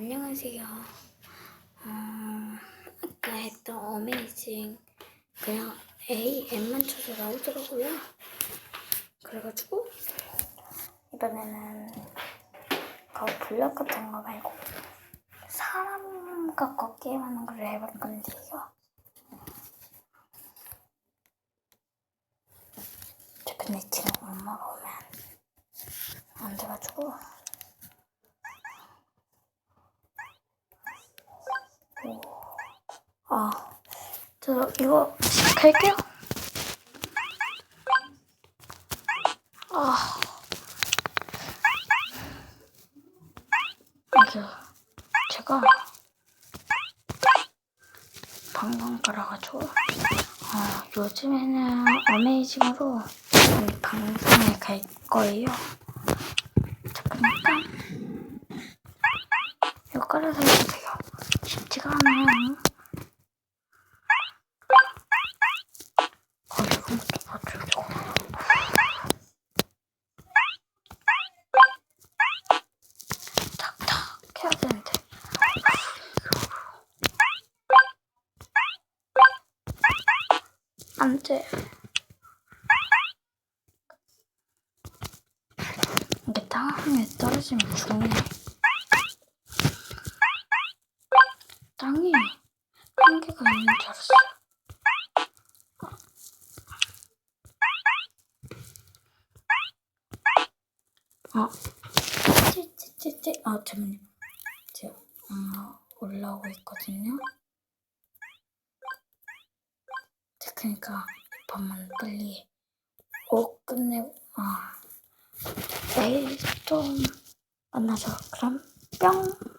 안녕하세요. 어, 아까 했던 어메이징 그냥 A, M만 쳐서 나오더라고요. 그래가지고 이번에는 그 블럭 같은 거 말고 사람 갖고 게임하는 걸 해볼 건데요. 저 근데 지금 엄마가 오면 안 돼가지고 아, 저 이거 시작할게요. 아, 이게 제가 방방 깔아가지고 어, 요즘에는 어메이징으로 이 방송에 갈 거예요. 자, 그러니까 이거 깔아서 해주세요. 쉽지가 않아요. 어, 이거부터 봐주려고. 탁탁 해야 되는데. 안 돼. 이게 땅에 떨어지면 죽네. 땅이 한 개가 있는 줄 알았어. 어. 찌찌찌찌. 아, 잠깐만요. 지금, 어, 올라오고 있거든요. 이 판만 빨리, 오, 끝내고, 아. 내일 좀 만나죠. 그럼, 뿅!